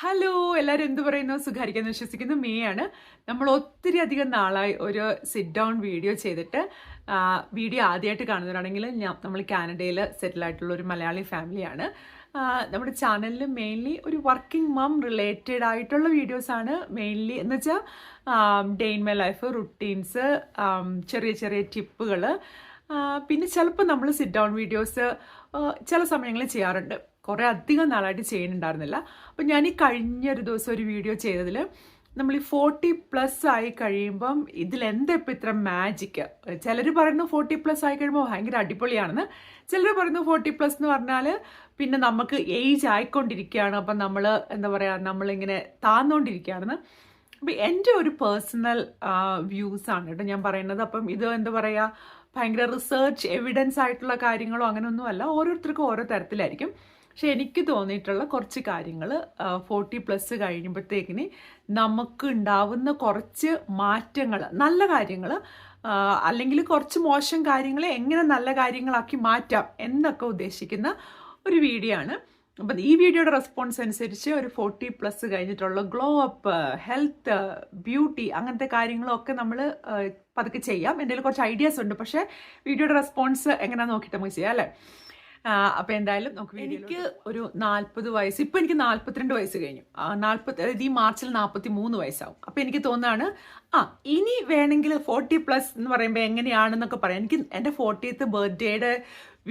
Hello എല്ലാവരും എന്ത് പറയുന്നു? സുഖാരിക്കുന്നു വിശ്വസിക്കുന്നു. മേ ആണ്. നമ്മൾ ഒത്തിരി അധികം നാളായി ഒരു സിറ്റ് ഡൗൺ വീഡിയോ ചെയ്തിട്ട് വീഡിയോ ആദ്യമായിട്ട് കാണുന്നവരാണെങ്കിൽ നമ്മൾ കാനഡയിൽ സെറ്റിൽ ആയിട്ടുള്ള ഒരു മലയാളി ഫാമിലിയാണ് നമ്മുടെ ചാനലിൽ മെയിൻലി ഒരു വർക്കിംഗ് മം റിലേറ്റഡ് ആയിട്ടുള്ള വീഡിയോസാണ് മെയിൻലി എന്ന് വെച്ചാൽ day in my life routines ചെറിയ ചെറിയ ടിപ്പുകൾ പിന്നെ ചിലപ്പോൾ നമ്മൾ സിറ്റ് ഡൗൺ വീഡിയോസ് ചില സമയങ്ങളിൽ ചെയ്യാറുണ്ട്. കുറേ അധികം നാളായിട്ട് ചെയ്യുന്നുണ്ടായിരുന്നില്ല. അപ്പം ഞാൻ ഈ കഴിഞ്ഞ ഒരു ദിവസം ഒരു വീഡിയോ ചെയ്തതിൽ നമ്മൾ ഈ ഫോർട്ടി പ്ലസ് ആയി കഴിയുമ്പം ഇതിൽ എന്താ ഇപ്പം ഇത്ര മാജിക്ക് ചിലർ പറയുന്നു ഫോർട്ടി പ്ലസ് ആയി കഴിയുമ്പോൾ ഭയങ്കര അടിപൊളിയാണെന്ന്. ചിലർ പറയുന്നു ഫോർട്ടി പ്ലസ് എന്ന് പറഞ്ഞാൽ പിന്നെ നമുക്ക് ഏജ് ആയിക്കൊണ്ടിരിക്കുകയാണ്. അപ്പം നമ്മൾ എന്താ പറയുക നമ്മളിങ്ങനെ താന്നുകൊണ്ടിരിക്കുകയാണെന്ന് അപ്പം എന്റെ ഒരു പേഴ്സണൽ വ്യൂസ് ആണ് കേട്ടോ ഞാൻ പറയുന്നത്. അപ്പം ഇത് എന്താ പറയുക ഭയങ്കര റിസർച്ച് എവിഡൻസ് ആയിട്ടുള്ള കാര്യങ്ങളോ അങ്ങനെയൊന്നും അല്ല. ഓരോരുത്തർക്കും ഓരോ തരത്തിലായിരിക്കും. പക്ഷെ എനിക്ക് തോന്നിയിട്ടുള്ള കുറച്ച് കാര്യങ്ങൾ ഫോർട്ടി പ്ലസ് കഴിയുമ്പോഴത്തേക്കിന് നമുക്ക് ഉണ്ടാവുന്ന കുറച്ച് മാറ്റങ്ങൾ നല്ല കാര്യങ്ങൾ അല്ലെങ്കിൽ കുറച്ച് മോശം കാര്യങ്ങളെ എങ്ങനെ നല്ല കാര്യങ്ങളാക്കി മാറ്റാം എന്നൊക്കെ ഉദ്ദേശിക്കുന്ന ഒരു വീഡിയോ ആണ്. അപ്പം ഈ വീഡിയോയുടെ റെസ്പോൺസ് അനുസരിച്ച് ഒരു ഫോർട്ടി പ്ലസ് കഴിഞ്ഞിട്ടുള്ള ഗ്ലോ അപ്പ് ഹെൽത്ത് ബ്യൂട്ടി അങ്ങനത്തെ കാര്യങ്ങളൊക്കെ നമ്മൾ പതുക്കെ ചെയ്യാം. എന്റെ കുറച്ച് ഐഡിയാസ് ഉണ്ട്. പക്ഷേ വീഡിയോയുടെ റെസ്പോൺസ് എങ്ങനെയാണെന്ന് നോക്കിയിട്ട് നമുക്ക് ചെയ്യാം അല്ലേ? അപ്പോൾ എന്തായാലും നമുക്ക് എനിക്ക് ഒരു നാല്പത് വയസ്സ് ഇപ്പൊ എനിക്ക് നാല്പത്തിരണ്ട് വയസ്സ് കഴിഞ്ഞു. നാൽപ്പത്തി അതായത് ഈ മാർച്ചിൽ നാൽപ്പത്തി മൂന്ന് വയസ്സാവും. അപ്പൊ എനിക്ക് തോന്നുകയാണ് ആ ഇനി വേണമെങ്കിൽ ഫോർട്ടി പ്ലസ് എന്ന് പറയുമ്പോൾ എങ്ങനെയാണെന്നൊക്കെ പറയാം. എനിക്ക് എന്റെ ഫോർട്ടീത്ത് ബർത്ത്ഡേയുടെ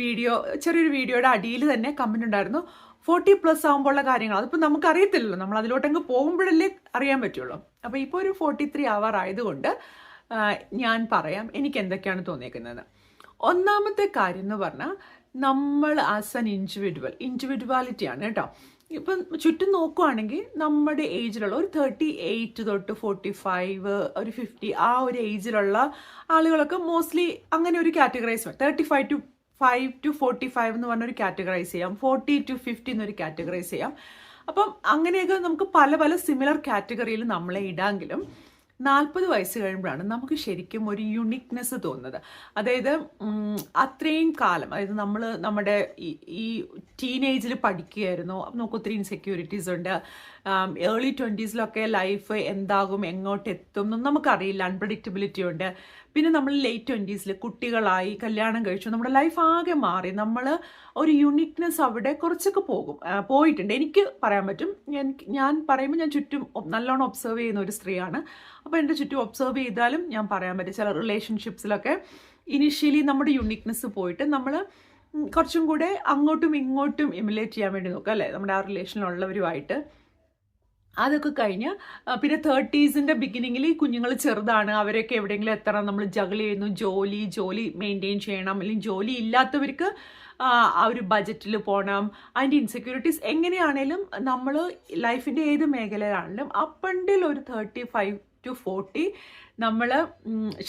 വീഡിയോ ചെറിയൊരു വീഡിയോയുടെ അടിയിൽ തന്നെ കമന്റ് ഉണ്ടായിരുന്നു. ഫോർട്ടി പ്ലസ് ആകുമ്പോഴുള്ള കാര്യങ്ങൾ അതിപ്പോൾ നമുക്ക് അറിയത്തില്ലല്ലോ നമ്മൾ അതിലോട്ടങ്ങ് പോകുമ്പോഴല്ലേ അറിയാൻ പറ്റുള്ളൂ. അപ്പോൾ ഇപ്പോൾ ഒരു ഫോർട്ടി ത്രീ അവർ ആയതുകൊണ്ട് ഞാൻ പറയാം എനിക്ക് എന്തൊക്കെയാണ് തോന്നിയേക്കുന്നത്. ഒന്നാമത്തെ കാര്യം എന്ന് പറഞ്ഞാൽ നമ്മൾ ആസ് ആൻ ഇൻഡിവിജ്വൽ ഇൻഡിവിജ്വാലിറ്റിയാണ് കേട്ടോ. ഇപ്പം ചുറ്റും നോക്കുവാണെങ്കിൽ നമ്മുടെ ഏജിലുള്ള ഒരു തേർട്ടി എയ്റ്റ് തൊട്ട് ഫോർട്ടി ഫൈവ് ഒരു ഫിഫ്റ്റി ആ ഒരു ഏജിലുള്ള ആളുകളൊക്കെ മോസ്റ്റ്ലി അങ്ങനെ ഒരു categorise thirty five to five to forty five എന്ന് പറഞ്ഞൊരു കാറ്റഗറൈസ് ചെയ്യാം. ഫോർട്ടി ടു ഫിഫ്റ്റി എന്നൊരു കാറ്റഗറൈസ് ചെയ്യാം. അപ്പം അങ്ങനെയൊക്കെ നമുക്ക് പല പല സിമിലർ കാറ്റഗറിയിൽ നമ്മളെ ഇടാമെങ്കിലും നാൽപ്പത് വയസ്സ് കഴിയുമ്പോഴാണ് നമുക്ക് ശരിക്കും ഒരു യുണിക്നെസ് തോന്നുന്നത്. അതായത് അത്രയും കാലം അതായത് നമ്മൾ നമ്മുടെ ഈ ടീനേജിൽ പഠിക്കുകയായിരുന്നു. നമുക്ക് ഒത്തിരി ഇൻസെക്യൂരിറ്റീസ് ഉണ്ട്. ഏർലി ട്വന്റീസിലൊക്കെ ലൈഫ് എന്താകും എങ്ങോട്ട് എത്തും നമുക്കറിയില്ല. അൺപ്രഡിക്റ്റബിലിറ്റി ഉണ്ട്. പിന്നെ നമ്മൾ ലേറ്റ് ട്വന്റീസിൽ കുട്ടികളായി കല്യാണം കഴിച്ചു. നമ്മുടെ ലൈഫ് ആകെ മാറി. നമ്മൾ ഒരു യുണീക്നെസ് അവിടെ കുറച്ചൊക്കെ പോകും. പോയിട്ടുണ്ട്. എനിക്ക് പറയാൻ പറ്റും എനിക്ക് ഞാൻ പറയുമ്പോൾ ഞാൻ ചുറ്റും നല്ലോണം ഒബ്സർവ് ചെയ്യുന്ന ഒരു സ്ത്രീയാണ്. അപ്പോൾ എന്റെ ചുറ്റും ഒബ്സർവ് ചെയ്താലും ഞാൻ പറയാൻ പറ്റും ചില റിലേഷൻഷിപ്സിലൊക്കെ ഇനിഷ്യലി നമ്മുടെ യുണീക്നെസ് പോയിട്ട് നമ്മൾ കുറച്ചും കൂടെ അങ്ങോട്ടും ഇങ്ങോട്ടും എമുലേറ്റ് ചെയ്യാൻ വേണ്ടി നോക്കുക അല്ലേ? നമ്മുടെ ആ റിലേഷനിലുള്ളവരുമായിട്ട് അതൊക്കെ കഴിഞ്ഞ് പിന്നെ തേർട്ടീസിന്റെ ബിഗിനിങ്ങിൽ ഈ കുഞ്ഞുങ്ങൾ ചെറുതാണ്. അവരൊക്കെ എവിടെയെങ്കിലും എത്തണം. നമ്മൾ ജഗിൾ ചെയ്യുന്നു. ജോലി ജോലി മെയിന്റെയിൻ ചെയ്യണം. അല്ലെങ്കിൽ ജോലി ഇല്ലാത്തവർക്ക് ആ ഒരു ബജറ്റിൽ പോകണം അതിന്റെ ഇൻസെക്യൂരിറ്റീസ് എങ്ങനെയാണേലും നമ്മൾ ലൈഫിന്റെ ഏത് മേഖലയിലാണെങ്കിലും അപ്പണ്ടിൽ ഒരു തേർട്ടി ഫൈവ് ടു ഫോർട്ടി നമ്മൾ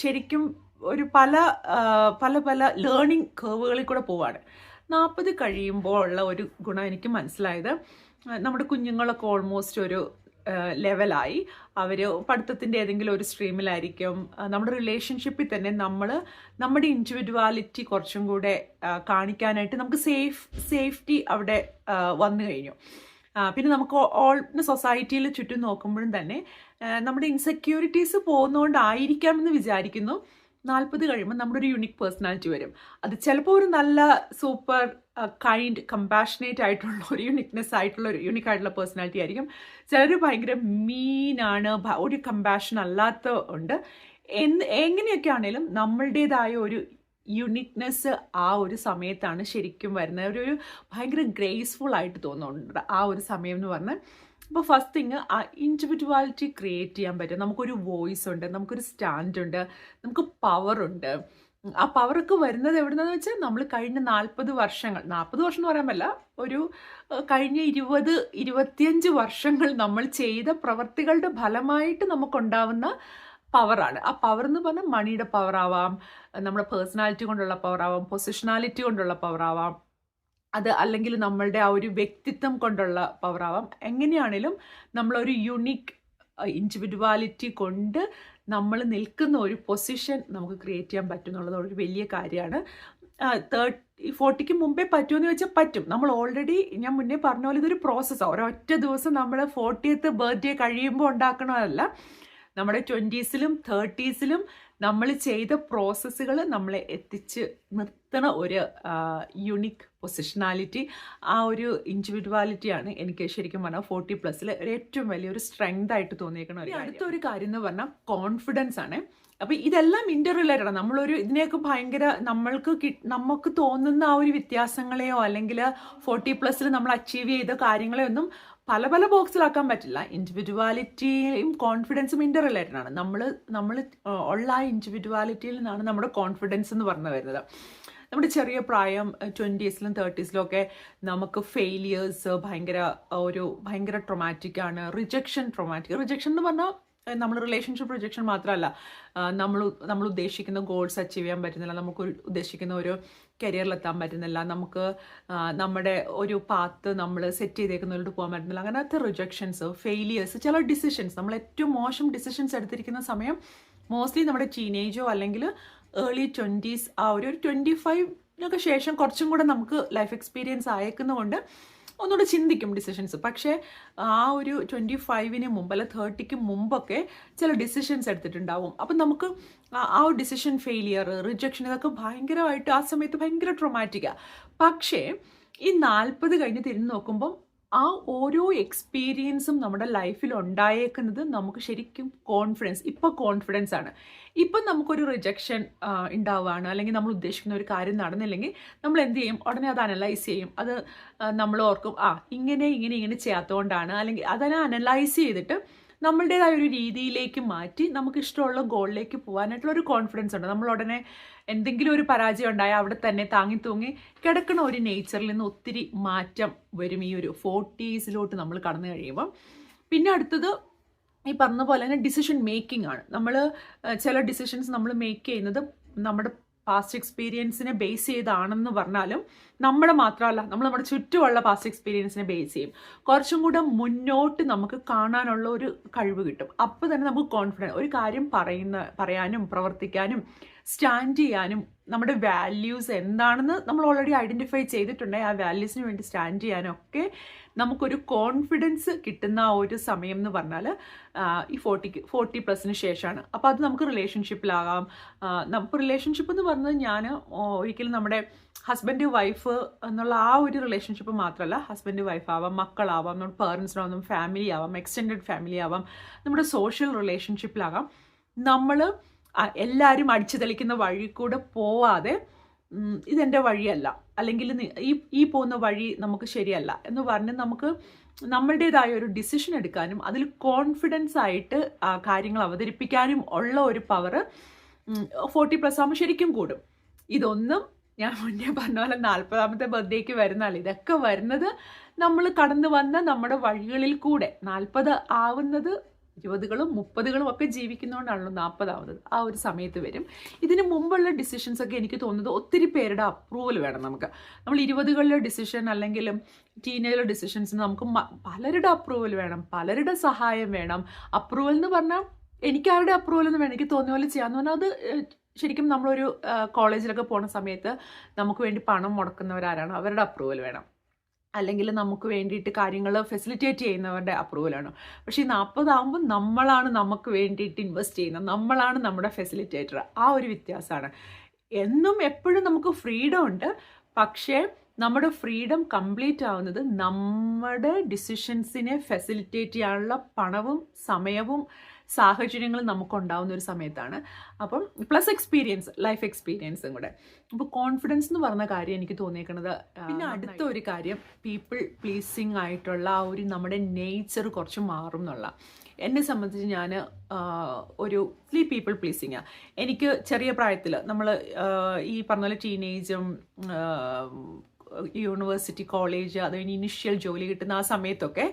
ശരിക്കും ഒരു പല പല പല ലേണിംഗ് കേവുകളിൽ കൂടെ പോവാണ്. നാൽപ്പത് കഴിയുമ്പോൾ ഉള്ള ഒരു ഗുണം എനിക്ക് മനസ്സിലായത് നമ്മുടെ കുഞ്ഞുങ്ങളൊക്കെ ഓൾമോസ്റ്റ് ഒരു ലെവലായി അവർ പഠിത്തത്തിന്റെ ഏതെങ്കിലും ഒരു സ്ട്രീമിലായിരിക്കും നമ്മുടെ റിലേഷൻഷിപ്പിൽ തന്നെ നമ്മൾ നമ്മുടെ ഇൻഡിവിജ്വാലിറ്റി കുറച്ചും കൂടെ കാണിക്കാനായിട്ട് നമുക്ക് സേഫ് സേഫ്റ്റി അവിടെ വന്നു കഴിഞ്ഞു. പിന്നെ നമുക്ക് ഓൾ സൊസൈറ്റിയിൽ ചുറ്റും നോക്കുമ്പോഴും തന്നെ നമ്മുടെ ഇൻസെക്യൂരിറ്റീസ് പോകുന്നതുകൊണ്ടായിരിക്കാമെന്ന് വിചാരിക്കുന്നു. നാൽപ്പത് കഴിയുമ്പോൾ നമ്മുടെ ഒരു യുണീക്ക് പേഴ്സണാലിറ്റി വരും. അത് ചിലപ്പോൾ ഒരു നല്ല സൂപ്പർ കൈൻഡ് കമ്പാഷനേറ്റ് ആയിട്ടുള്ള ഒരു യുണിക്നെസ് ആയിട്ടുള്ള ഒരു യുണീക്ക് ആയിട്ടുള്ള പേഴ്സണാലിറ്റി ആയിരിക്കും. ചിലർ ഭയങ്കര മീനാണ് ഒരു കമ്പാഷൻ അല്ലാത്ത ഉണ്ട്. എന്ന് എങ്ങനെയൊക്കെ ആണെങ്കിലും നമ്മളുടേതായ ഒരു യുണിക്നെസ് ആ ഒരു സമയത്താണ് ശരിക്കും വരുന്നത്. ഒരു ഭയങ്കര ഗ്രേസ്ഫുൾ ആയിട്ട് തോന്നുന്നുണ്ട് ആ ഒരു സമയം എന്ന് പറഞ്ഞാൽ. അപ്പോൾ ഫസ്റ്റ് തിങ് ആ ഇൻഡിവിജ്വാലിറ്റി ക്രിയേറ്റ് ചെയ്യാൻ പറ്റും. നമുക്കൊരു വോയിസ് ഉണ്ട് നമുക്കൊരു സ്റ്റാൻഡ് ഉണ്ട് നമുക്ക് പവറുണ്ട് ആ പവറൊക്കെ വരുന്നത് എവിടുന്നെന്ന് വെച്ചാൽ നമ്മൾ കഴിഞ്ഞ നാൽപ്പത് വർഷങ്ങൾ നാൽപ്പത് വർഷം എന്ന് പറയാൻ പറ്റില്ല ഒരു കഴിഞ്ഞ ഇരുപത് ഇരുപത്തിയഞ്ച് വർഷങ്ങൾ നമ്മൾ ചെയ്ത പ്രവർത്തികളുടെ ഫലമായിട്ട് നമുക്കുണ്ടാവുന്ന പവറാണ് ആ പവർ എന്ന് പറഞ്ഞാൽ മണിയുടെ പവറാവാം നമ്മുടെ പേഴ്സണാലിറ്റി കൊണ്ടുള്ള പവറാവാം പൊസിഷണാലിറ്റി കൊണ്ടുള്ള പവറാവാം അത് അല്ലെങ്കിൽ നമ്മളുടെ ആ ഒരു വ്യക്തിത്വം കൊണ്ടുള്ള പവർ ആവാം. എങ്ങനെയാണേലും നമ്മളൊരു യുണീക്ക് ഇൻഡിവിജ്വാലിറ്റി കൊണ്ട് നമ്മൾ നിൽക്കുന്ന ഒരു പൊസിഷൻ നമുക്ക് ക്രിയേറ്റ് ചെയ്യാൻ പറ്റും എന്നുള്ളത് ഒരു വലിയ കാര്യമാണ്. തേർട്ടി ഫോർട്ടിക്ക് മുമ്പേ പറ്റുമെന്ന് വെച്ചാൽ പറ്റും. നമ്മൾ ഓൾറെഡി ഞാൻ മുന്നേ പറഞ്ഞ പോലെ ഇതൊരു പ്രോസസ്സാണ് ഒരൊറ്റ ദിവസം നമ്മൾ ഫോർട്ടിയത്ത് ബർത്ത്ഡേ കഴിയുമ്പോൾ ഉണ്ടാക്കണമല്ല നമ്മുടെ ട്വന്റീസിലും തേർട്ടീസിലും നമ്മൾ ചെയ്ത പ്രോസസ്സുകൾ നമ്മളെ എത്തിച്ച് നിർത്തണ ഒരു യുണിക് പൊസിഷനാലിറ്റി ആ ഒരു ഇൻഡിവിജ്വാലിറ്റിയാണ് എനിക്ക് ശരിക്കും പറഞ്ഞാൽ ഫോർട്ടി പ്ലസ്സിൽ ഏറ്റവും വലിയൊരു സ്ട്രെങ്ത് ആയിട്ട് തോന്നിയേക്കണ ഒരു അടുത്തൊരു കാര്യം എന്ന് പറഞ്ഞാൽ കോൺഫിഡൻസ് ആണ്. അപ്പൊ ഇതെല്ലാം ഇന്റർ റിലേറ്റഡ് നമ്മളൊരു ഇതിനെയൊക്കെ ഭയങ്കര നമ്മൾക്ക് നമുക്ക് തോന്നുന്ന ആ ഒരു വ്യത്യാസങ്ങളെയോ അല്ലെങ്കിൽ ഫോർട്ടി പ്ലസ്സിൽ നമ്മൾ അച്ചീവ് ചെയ്ത കാര്യങ്ങളെയോ ഒന്നും പല പല ബോക്സിലാക്കാൻ പറ്റില്ല. ഇൻഡിവിജ്വാലിറ്റിയും കോൺഫിഡൻസും ഇന്റർ റിലേറ്റഡ് ആണ് നമ്മൾ നമ്മൾ ഉള്ള ആ ഇൻഡിവിജ്വാലിറ്റിയിൽ നിന്നാണ് നമ്മുടെ കോൺഫിഡൻസ് എന്ന് പറഞ്ഞു വരുന്നത്. നമ്മുടെ ചെറിയ പ്രായം ട്വന്റീസിലും തേർട്ടീസിലും ഒക്കെ നമുക്ക് ഫെയിലിയേഴ്സ് ഭയങ്കര ഒരു ഭയങ്കര ട്രൊമാറ്റിക് ആണ്. റിജക്ഷൻ ട്രൊമാറ്റിക് റിജക്ഷൻ എന്ന് പറഞ്ഞാൽ നമ്മൾ റിലേഷൻഷിപ്പ് റിജക്ഷൻ മാത്രമല്ല നമ്മൾ നമ്മൾ ഉദ്ദേശിക്കുന്ന ഗോൾസ് അച്ചീവ് ചെയ്യാൻ പറ്റുന്നില്ല. നമുക്ക് ഉദ്ദേശിക്കുന്ന ഒരു കരിയറിലെത്താൻ പറ്റുന്നില്ല. നമുക്ക് നമ്മുടെ ഒരു പാത്ത് നമ്മൾ സെറ്റ് ചെയ്തേക്കുന്നതിലോട്ട് പോകാൻ പറ്റുന്നില്ല. അങ്ങനത്തെ റിജക്ഷൻസ് ഫെയിലിയേഴ്സ് ചില ഡിസിഷൻസ് നമ്മൾ ഏറ്റവും മോശം ഡിസിഷൻസ് എടുത്തിരിക്കുന്ന സമയം മോസ്റ്റ്ലി നമ്മുടെ ടീനേജോ അല്ലെങ്കിൽ ഏർലി ട്വന്റീസ് ആ ഒരു ട്വന്റി ഫൈവിനൊക്കെ ശേഷം കുറച്ചും കൂടെ നമുക്ക് ലൈഫ് എക്സ്പീരിയൻസ് ആയേക്കുന്നതുകൊണ്ട് ഒന്നുകൂടെ ചിന്തിക്കും ഡിസിഷൻസ് പക്ഷേ ആ ഒരു ട്വന്റി ഫൈവിന് മുമ്പ് അല്ല തേർട്ടിക്ക് മുമ്പൊക്കെ ചില ഡിസിഷൻസ് എടുത്തിട്ടുണ്ടാവും. അപ്പം നമുക്ക് ആ- ഒരു ഡിസിഷൻ ഫെയിലിയർ റിജക്ഷൻ ഇതൊക്കെ ഭയങ്കരമായിട്ട് ആ സമയത്ത് ഭയങ്കര ട്രൊമാറ്റിക്കാണ് പക്ഷേ ഈ നാൽപ്പത് കഴിഞ്ഞ് തിരിഞ്ഞ് നോക്കുമ്പം ആ ഓരോ എക്സ്പീരിയൻസും നമ്മുടെ ലൈഫിൽ ഉണ്ടായേക്കുന്നത് നമുക്ക് ശരിക്കും കോൺഫിഡൻസ് ഇപ്പോൾ കോൺഫിഡൻസ് ആണ്. ഇപ്പം നമുക്കൊരു റിജക്ഷൻ ഉണ്ടാവുകയാണ് അല്ലെങ്കിൽ നമ്മൾ ഉദ്ദേശിക്കുന്ന ഒരു കാര്യം നടന്നില്ലെങ്കിൽ നമ്മൾ എന്ത് ചെയ്യും? ഉടനെ അത് അനലൈസ് ചെയ്യും. അത് നമ്മൾ ഓർക്കും ആ ഇങ്ങനെ ഇങ്ങനെ ഇങ്ങനെ ചെയ്യാത്തതുകൊണ്ടാണ് അല്ലെങ്കിൽ അതിനെ അനലൈസ് ചെയ്തിട്ട് നമ്മളുടേതായ ഒരു രീതിയിലേക്ക് മാറ്റി നമുക്ക് ഇഷ്ടമുള്ള ഗോളിലേക്ക് പോകാനായിട്ടുള്ള ഒരു കോൺഫിഡൻസ് ഉണ്ട്. നമ്മൾ ഉടനെ എന്തെങ്കിലും ഒരു പരാജയം ഉണ്ടായാൽ അവിടെ തന്നെ താങ്ങി തൂങ്ങി കിടക്കുന്ന ഒരു നേച്ചറിൽ നിന്ന് ഒത്തിരി മാറ്റം വരും ഈ ഒരു ഫോർട്ടീസിലോട്ട് നമ്മൾ കടന്നു കഴിയുമ്പം. പിന്നെ അടുത്തത് ഈ പറഞ്ഞ പോലെ തന്നെ ഡിസിഷൻ മേക്കിംഗ് ആണ്. നമ്മൾ ചില ഡിസിഷൻസ് നമ്മൾ മേക്ക് ചെയ്യുന്നത് നമ്മുടെ പാസ്റ്റ് എക്സ്പീരിയൻസിനെ ബേസ് ചെയ്താണെന്ന് പറഞ്ഞാലും നമ്മുടെ മാത്രമല്ല നമ്മൾ നമ്മുടെ ചുറ്റുമുള്ള പാസ്റ്റ് എക്സ്പീരിയൻസിനെ ബേസ് ചെയ്യും. കുറച്ചും കൂടെ മുന്നോട്ട് നമുക്ക് കാണാനുള്ള ഒരു കഴിവ് കിട്ടും. അപ്പോൾ തന്നെ നമുക്ക് കോൺഫിഡൻസ് ഒരു കാര്യം പറയുന്ന പറയാനും പ്രവർത്തിക്കാനും സ്റ്റാൻഡ് ചെയ്യാനും നമ്മുടെ വാല്യൂസ് എന്താണെന്ന് നമ്മൾ ഓൾറെഡി ഐഡന്റിഫൈ ചെയ്തിട്ടുണ്ടെങ്കിൽ ആ വാല്യൂസിന് വേണ്ടി സ്റ്റാൻഡ് ചെയ്യാനൊക്കെ നമുക്കൊരു കോൺഫിഡൻസ് കിട്ടുന്ന ആ ഒരു സമയം എന്ന് പറഞ്ഞാൽ ഈ ഫോർട്ടിക്ക് ഫോർട്ടി പ്ലസിന് ശേഷമാണ്. അപ്പോൾ അത് നമുക്ക് റിലേഷൻഷിപ്പിലാകാം നമുക്ക് റിലേഷൻഷിപ്പ് എന്ന് പറഞ്ഞത് ഞാൻ ഒരിക്കലും നമ്മുടെ ഹസ്ബൻഡ് വൈഫ് എന്നുള്ള ആ ഒരു റിലേഷൻഷിപ്പ് മാത്രമല്ല ഹസ്ബൻഡ് വൈഫ് ആവാം മക്കളാവാം നമ്മുടെ പേരൻസിനാവാം ഫാമിലി ആവാം എക്സ്റ്റെൻഡഡ് ഫാമിലി ആവാം നമ്മുടെ സോഷ്യൽ റിലേഷൻഷിപ്പിലാകാം നമ്മൾ എല്ലാവരും അടിച്ചു തെളിക്കുന്ന വഴി കൂടെ പോവാതെ ഇതെന്റെ വഴിയല്ല. അല്ലെങ്കിൽ ഈ ഈ പോകുന്ന വഴി നമുക്ക് ശരിയല്ല എന്ന് പറഞ്ഞ് നമുക്ക് നമ്മളുടേതായ ഒരു ഡിസിഷൻ എടുക്കാനും അതിൽ കോൺഫിഡൻസ് ആയിട്ട് കാര്യങ്ങൾ അവതരിപ്പിക്കാനും ഉള്ള ഒരു പവർ ഫോർട്ടി പ്ലസ് ആകുമ്പോൾ ശരിക്കും കൂടും. ഇതൊന്നും ഞാൻ മുന്നേ പറഞ്ഞ പോലെ നാൽപ്പതാമത്തെ ബർത്ത്ഡേക്ക് വരുന്നാൽ ഇതൊക്കെ വരുന്നത് നമ്മൾ കടന്നു വന്ന നമ്മുടെ വഴികളിൽ കൂടെ. നാൽപ്പത് ആവുന്നത് ഇരുപതുകളും മുപ്പതുകളും ഒക്കെ ജീവിക്കുന്നതുകൊണ്ടാണല്ലോ നാൽപ്പതാവുന്നത് ആ ഒരു സമയത്ത് വരും. ഇതിന് മുമ്പുള്ള ഡിസിഷൻസ് ഒക്കെ എനിക്ക് തോന്നുന്നത് ഒത്തിരി പേരുടെ അപ്രൂവൽ വേണം നമുക്ക്. നമ്മൾ ഇരുപതുകളിലെ ഡിസിഷൻ അല്ലെങ്കിൽ ടീനേജിലെ ഡിസിഷൻസ് നമുക്ക് പലരുടെ അപ്രൂവൽ വേണം പലരുടെ സഹായം വേണം. അപ്രൂവൽ എന്ന് പറഞ്ഞാൽ എനിക്ക് ആരുടെ അപ്രൂവൽ എന്ന് വേണം? എനിക്ക് തോന്നിയ പോലെ ചെയ്യാന്ന് പറഞ്ഞാൽ അത് ശരിക്കും നമ്മളൊരു കോളേജിലൊക്കെ പോണ സമയത്ത് നമുക്ക് വേണ്ടി പണം മുടക്കുന്നവരാരാണ്? അവരുടെ അപ്രൂവൽ വേണം. അല്ലെങ്കിൽ നമുക്ക് വേണ്ടിയിട്ട് കാര്യങ്ങൾ ഫെസിലിറ്റേറ്റ് ചെയ്യുന്നവരുടെ അപ്രൂവലാണ് പക്ഷേ ഈ നാൽപ്പതാകുമ്പോൾ നമ്മളാണ് നമുക്ക് വേണ്ടിയിട്ട് ഇൻവെസ്റ്റ് ചെയ്യുന്നത്. നമ്മളാണ് നമ്മുടെ ഫെസിലിറ്റേറ്റർ ആ ഒരു വ്യത്യാസമാണ്. എന്നും എപ്പോഴും നമുക്ക് ഫ്രീഡം ഉണ്ട്. പക്ഷേ നമ്മുടെ ഫ്രീഡം കംപ്ലീറ്റ് ആവുന്നത് നമ്മുടെ ഡിസിഷൻസിനെ ഫെസിലിറ്റേറ്റ് ചെയ്യാനുള്ള പണവും സമയവും സാഹചര്യങ്ങളും നമുക്കുണ്ടാവുന്ന ഒരു സമയത്താണ്. അപ്പം പ്ലസ് എക്സ്പീരിയൻസ് ലൈഫ് എക്സ്പീരിയൻസും കൂടെ. അപ്പോൾ കോൺഫിഡൻസ് എന്ന് പറഞ്ഞ കാര്യം എനിക്ക് തോന്നിയേക്കുന്നത് പിന്നെ അടുത്ത ഒരു കാര്യം പീപ്പിൾ പ്ലീസിങ് ആയിട്ടുള്ള ആ ഒരു നമ്മുടെ നേച്ചർ കുറച്ച് മാറും എന്നുള്ള. എന്നെ സംബന്ധിച്ച് ഞാൻ ഒരു ഫ്ലീ പീപ്പിൾ പ്ലീസിങ് എനിക്ക് ചെറിയ പ്രായത്തിൽ നമ്മൾ ഈ പറഞ്ഞ പോലെ ടീനേജും യൂണിവേഴ്സിറ്റി കോളേജ് അത് കഴിഞ്ഞ് ഇനിഷ്യൽ ജോലി കിട്ടുന്ന ആ സമയത്തൊക്കെ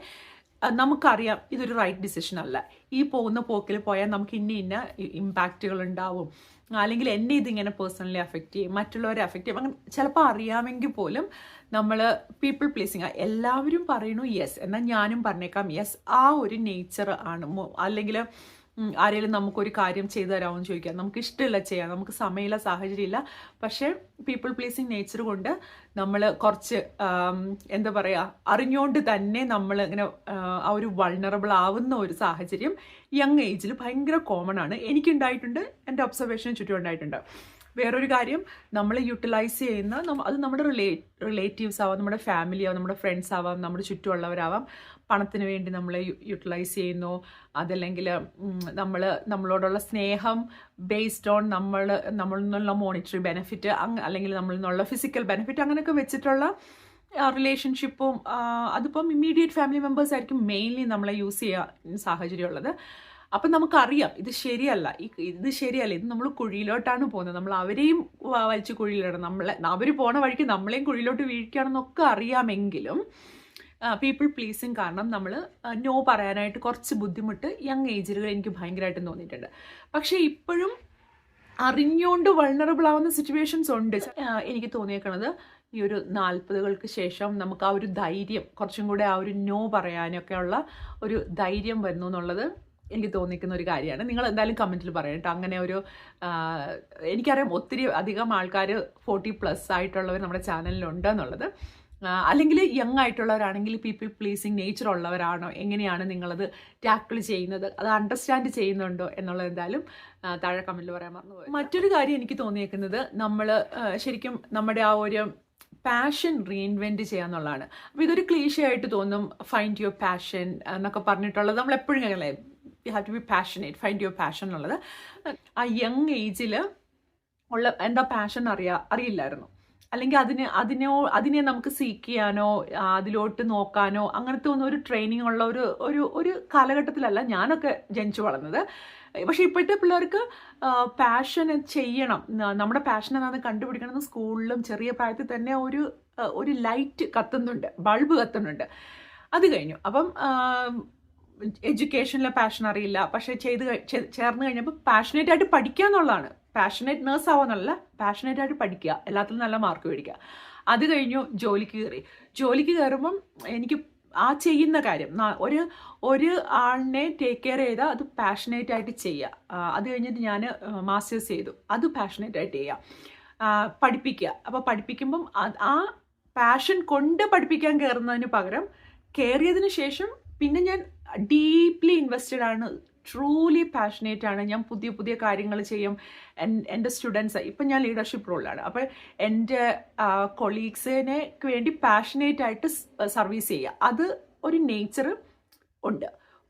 നമുക്കറിയാം ഇതൊരു റൈറ്റ് ഡിസിഷൻ അല്ല. ഈ പോകുന്ന പോക്കിൽ പോയാൽ നമുക്ക് ഇന്ന ഇന്ന ഇമ്പാക്റ്റുകൾ ഉണ്ടാവും. അല്ലെങ്കിൽ എന്നെ ഇതിങ്ങനെ പേഴ്സണലി അഫക്റ്റ് ചെയ്യും മറ്റുള്ളവരെ അഫക്റ്റ് ചെയ്യും. അങ്ങനെ ചിലപ്പോൾ അറിയാമെങ്കിൽ പോലും നമ്മൾ പീപ്പിൾ പ്ലീസിങ് എല്ലാവരും പറയണു യെസ് എന്നാൽ ഞാനും പറഞ്ഞേക്കാം യെസ് ആ ഒരു നേച്ചർ ആണ്. അല്ലെങ്കിൽ ആരെങ്കിലും നമുക്കൊരു കാര്യം ചെയ്തു തരാമോ എന്ന് ചോദിക്കാം. നമുക്ക് ഇഷ്ടമില്ല ചെയ്യാം നമുക്ക് സമയമില്ല സാഹചര്യമില്ല. പക്ഷേ പീപ്പിൾ പ്ലീസിങ് നേച്ചർ കൊണ്ട് നമ്മൾ കുറച്ച് എന്താ പറയുക അറിഞ്ഞുകൊണ്ട് തന്നെ നമ്മൾ ഇങ്ങനെ ആ ഒരു വൾണറബിൾ ആവുന്ന ഒരു സാഹചര്യം യങ് ഏജിൽ ഭയങ്കര കോമൺ ആണ്. എനിക്കുണ്ടായിട്ടുണ്ട്. എന്റെ ഒബ്സർവേഷന് ചുറ്റും ഉണ്ടായിട്ടുണ്ട്. വേറൊരു കാര്യം നമ്മൾ യൂട്ടിലൈസ് ചെയ്യുന്ന അത് നമ്മുടെ റിലേ റിലേറ്റീവ്സ് ആവാം നമ്മുടെ ഫാമിലി ആവാം നമ്മുടെ ഫ്രണ്ട്സ് ആവാം നമ്മുടെ ചുറ്റുമുള്ളവരാവാം. പണത്തിന് വേണ്ടി നമ്മൾ യൂട്ടിലൈസ് ചെയ്യുന്നു. അതല്ലെങ്കിൽ നമ്മൾ നമ്മളോടുള്ള സ്നേഹം ബേസ്ഡ് ഓൺ നമ്മൾ നമ്മളിൽ നിന്നുള്ള മോണിറ്ററി ബെനിഫിറ്റ് അല്ലെങ്കിൽ നമ്മളിൽ നിന്നുള്ള ഫിസിക്കൽ ബെനിഫിറ്റ് അങ്ങനെയൊക്കെ വെച്ചിട്ടുള്ള റിലേഷൻഷിപ്പും അതിപ്പം ഇമ്മീഡിയറ്റ് ഫാമിലി മെമ്പേഴ്സ് ആയിരിക്കും മെയിൻലി നമ്മളെ യൂസ് ചെയ്യാൻ സാഹചര്യമുള്ളത്. അപ്പം നമുക്കറിയാം ഇത് ശരിയല്ല. ഇത് ശരിയല്ല. ഇത് നമ്മൾ കുഴിയിലോട്ടാണ് പോകുന്നത്. നമ്മൾ അവരെയും വലിച്ച് കുഴിയിലിടണം. നമ്മളെ അവർ പോണ വഴിക്ക് നമ്മളെയും കുഴിയിലോട്ട് വീഴ്ക്കുകയാണെന്നൊക്കെ അറിയാമെങ്കിലും പീപ്പിൾ പ്ലീസിങ് കാരണം നമ്മൾ നോ പറയാനായിട്ട് കുറച്ച് ബുദ്ധിമുട്ട് യങ് ഏജിലുകൾ എനിക്ക് ഭയങ്കരമായിട്ട് തോന്നിയിട്ടുണ്ട്. പക്ഷേ ഇപ്പോഴും അറിഞ്ഞുകൊണ്ട് വൾണറബിൾ ആവുന്ന സിറ്റുവേഷൻസ് ഉണ്ട്. എനിക്ക് തോന്നിയേക്കണത് ഈ ഒരു നാൽപ്പതുകൾക്ക് ശേഷം നമുക്ക് ആ ഒരു ധൈര്യം കുറച്ചും കൂടെ ആ ഒരു നോ പറയാനൊക്കെ ഉള്ള ഒരു ധൈര്യം വരുന്നു എന്നുള്ളത് എനിക്ക് തോന്നിക്കുന്ന ഒരു കാര്യമാണ്. നിങ്ങൾ എന്തായാലും കമന്റിൽ പറയണം കേട്ടോ അങ്ങനെ ഒരു എനിക്കറിയാം ഒത്തിരി അധികം ആൾക്കാർ ഫോർട്ടി പ്ലസ് ആയിട്ടുള്ളവർ നമ്മുടെ ചാനലിലുണ്ട് എന്നുള്ളത്. അല്ലെങ്കിൽ യങ് ആയിട്ടുള്ളവരാണെങ്കിൽ പീപ്പിൾ പ്ലീസിങ് നേച്ചർ ഉള്ളവരാണോ? എങ്ങനെയാണ് നിങ്ങളത് ടാക്കിൾ ചെയ്യുന്നത്? അത് അണ്ടർസ്റ്റാൻഡ് ചെയ്യുന്നുണ്ടോ എന്നുള്ളത് എന്തായാലും താഴെ കമന്റിൽ പറയാൻ മറന്നുപോയി. മറ്റൊരു കാര്യം എനിക്ക് തോന്നിയേക്കുന്നത് നമ്മൾ ശരിക്കും നമ്മുടെ ആ ഒരു പാഷൻ റീഇൻവെന്റ് ചെയ്യാന്നുള്ളതാണ് അപ്പോൾ ഇതൊരു ക്ലീശയായിട്ട് തോന്നും ഫൈൻഡ് യുവർ പാഷൻ എന്നൊക്കെ പറഞ്ഞിട്ടുള്ളത് നമ്മൾ എപ്പോഴും അങ്ങനെ you have to be passionate find your passion എന്നുള്ളത്. ആ യങ് ഏജിൽ ഉള്ള എന്താ പാഷൻ അറിയാ അറിയില്ലായിരുന്നു. അല്ലെങ്കിൽ അതിന് അതിനോ അതിനെ നമുക്ക് സീക്ക് ചെയ്യാനോ അതിലോട്ട് നോക്കാനോ അങ്ങനത്തെ ഒന്നും ഒരു ട്രെയിനിങ് ഉള്ള ഒരു ഒരു ഒരു കാലഘട്ടത്തിലല്ല ഞാനൊക്കെ ജനിച്ചു വളർന്നത്. പക്ഷെ ഇപ്പോഴത്തെ പിള്ളേർക്ക് പാഷൻ ചെയ്യണം. നമ്മുടെ പാഷൻ എന്താണെന്ന് കണ്ടുപിടിക്കണമെന്ന് സ്കൂളിലും ചെറിയ പ്രായത്തിൽ തന്നെ ഒരു ഒരു ലൈറ്റ് കത്തുന്നുണ്ട്. ബൾബ് കത്തുന്നുണ്ട്. അത് കഴിഞ്ഞു. അപ്പം എഡ്യൂക്കേഷനിലെ പാഷൻ അറിയില്ല. പക്ഷെ ചെയ്ത് ചേർന്ന് കഴിഞ്ഞപ്പോൾ പാഷനേറ്റ് ആയിട്ട് പഠിക്കുക എന്നുള്ളതാണ് പാഷനേറ്റ് നേഴ്സ് ആവാന്നുള്ള പാഷനേറ്റ് ആയിട്ട് പഠിക്കുക. എല്ലാത്തിലും നല്ല മാർക്ക് മേടിക്കുക. അത് കഴിഞ്ഞു ജോലിക്ക് കയറി. ജോലിക്ക് കയറുമ്പം എനിക്ക് ആ ചെയ്യുന്ന കാര്യം ഒരു ഒരു ആളിനെ ടേക്ക് കെയർ ചെയ്താൽ അത് പാഷനേറ്റ് ആയിട്ട് ചെയ്യുക അത് കഴിഞ്ഞിട്ട് ഞാൻ മാസ്റ്റേഴ്സ് ചെയ്തു. അത് പാഷനേറ്റ് ആയിട്ട് ചെയ്യുക പഠിപ്പിക്കുക. അപ്പോൾ പഠിപ്പിക്കുമ്പം ആ പാഷൻ കൊണ്ട് പഠിപ്പിക്കാൻ കയറുന്നതിന് പകരം കയറിയതിന് ശേഷം പിന്നെ ഞാൻ ഡീപ്ലി ഇൻവെസ്റ്റഡ് ആണ് ട്രൂലി പാഷനേറ്റ് ആണ്. ഞാൻ പുതിയ പുതിയ കാര്യങ്ങൾ ചെയ്യും. എൻ- എന്റെ സ്റ്റുഡൻസ് ഇപ്പം ഞാൻ ലീഡർഷിപ്പ് റോളിലാണ് അപ്പോൾ എന്റെ കൊളീഗ്സിനെ വേണ്ടി പാഷനേറ്റ് ആയിട്ട് സർവീസ് ചെയ്യുക. അത് ഒരു നേച്ചർ ഉണ്ട്.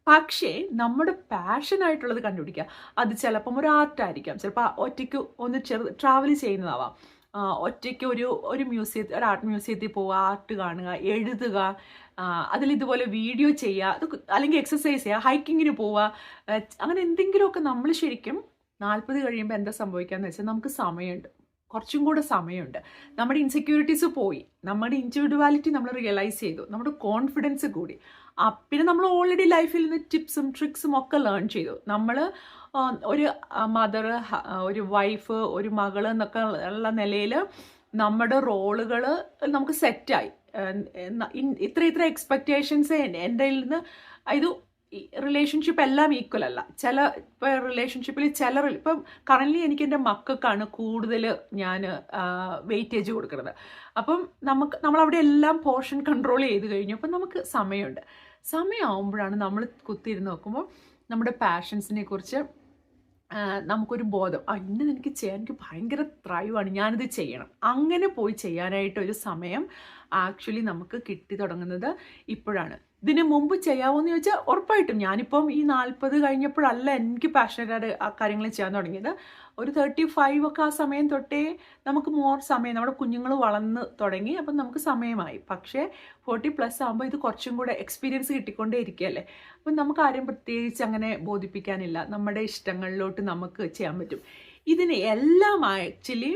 പക്ഷേ നമ്മുടെ പാഷനായിട്ടുള്ളത് കണ്ടുപിടിക്കുക. അത് ചിലപ്പം ഒരു ആർട്ടായിരിക്കാം ചിലപ്പോൾ ഒറ്റയ്ക്ക് ഒന്ന് ചെറു ട്രാവൽ ചെയ്യുന്നതാവാം. ഒറ്റയ്ക്ക് ഒരു ഒരു മ്യൂസിയത്തിൽ ഒരു ആർട്ട് മ്യൂസിയത്തിൽ പോവുക ആർട്ട് കാണുക എഴുതുക അതിൽ ഇതുപോലെ വീഡിയോ ചെയ്യുക അത് അല്ലെങ്കിൽ എക്സസൈസ് ചെയ്യുക ഹൈക്കിങ്ങിന് പോവുക അങ്ങനെ എന്തെങ്കിലുമൊക്കെ നമ്മൾ ശരിക്കും നാൽപ്പത് കഴിയുമ്പോൾ എന്താ സംഭവിക്കുകയെന്ന് വെച്ചാൽ നമുക്ക് സമയമുണ്ട്. കുറച്ചും കൂടെ സമയമുണ്ട്. നമ്മുടെ ഇൻസെക്യൂരിറ്റീസ് പോയി. നമ്മുടെ ഇൻഡിവിജ്വാലിറ്റി നമ്മൾ റിയലൈസ് ചെയ്തു. നമ്മുടെ കോൺഫിഡൻസ് കൂടി. പിന്നെ നമ്മൾ ഓൾറെഡി ലൈഫിൽ നിന്ന് ടിപ്സും ട്രിക്സും ഒക്കെ ലേൺ ചെയ്തു. നമ്മൾ ഒരു മദർ ഒരു വൈഫ് ഒരു മകൾ എന്നൊക്കെ ഉള്ള നിലയിൽ നമ്മുടെ റോളുകൾ നമുക്ക് സെറ്റായി ഇത്ര ഇത്ര എക്സ്പെക്റ്റേഷൻസ് എന്റെ നിന്ന് ഇത് റിലേഷൻഷിപ്പ് എല്ലാം ഈക്വൽ അല്ല. ചില ഇപ്പോൾ റിലേഷൻഷിപ്പിൽ ചില ഇപ്പം കറന്റ്ലി എനിക്ക് എന്റെ മക്കൾക്കാണ് കൂടുതൽ ഞാൻ വെയിറ്റേജ് കൊടുക്കുന്നത്. അപ്പം നമുക്ക് നമ്മളവിടെ എല്ലാം പോർഷൻ കൺട്രോൾ ചെയ്ത് കഴിഞ്ഞു. അപ്പം നമുക്ക് സമയമുണ്ട്. സമയമാകുമ്പോഴാണ് നമ്മൾ കുത്തിയിരുന്ന് നോക്കുമ്പോൾ നമ്മുടെ പാഷൻസിനെ കുറിച്ച് നമുക്കൊരു ബോധം. ആ ഇന്നത് എനിക്ക് ചെയ്യാൻ എനിക്ക് ഭയങ്കര ത്രൈവാണ് ഞാനിത് ചെയ്യണം. അങ്ങനെ പോയി ചെയ്യാനായിട്ട് ഒരു സമയം ആക്ച്വലി നമുക്ക് കിട്ടി തുടങ്ങുന്നത് ഇപ്പോഴാണ്. ഇതിന് മുമ്പ് ചെയ്യാവോന്ന് ചോദിച്ചാൽ ഉറപ്പായിട്ടും. ഞാനിപ്പം ഈ നാൽപ്പത് കഴിഞ്ഞപ്പോഴല്ല എനിക്ക് പാഷനേറ്റ് ആ കാര്യങ്ങൾ ചെയ്യാൻ തുടങ്ങിയത്. ഒരു തേർട്ടി ഫൈവ് ഒക്കെ ആ സമയം തൊട്ടേ നമുക്ക് മോർ സമയം നമ്മുടെ കുഞ്ഞുങ്ങൾ വളർന്ന് തുടങ്ങി അപ്പം നമുക്ക് സമയമായി. പക്ഷേ ഫോർട്ടി പ്ലസ് ആകുമ്പോൾ ഇത് കുറച്ചും കൂടെ എക്സ്പീരിയൻസ് കിട്ടിക്കൊണ്ടേ ഇരിക്കുകയല്ലേ? അപ്പം നമുക്ക് ആരും പ്രത്യേകിച്ച് അങ്ങനെ ബോധിപ്പിക്കാനില്ല. നമ്മുടെ ഇഷ്ടങ്ങളിലോട്ട് നമുക്ക് ചെയ്യാൻ പറ്റും. ഇതിന് എല്ലാം ആക്ച്വലി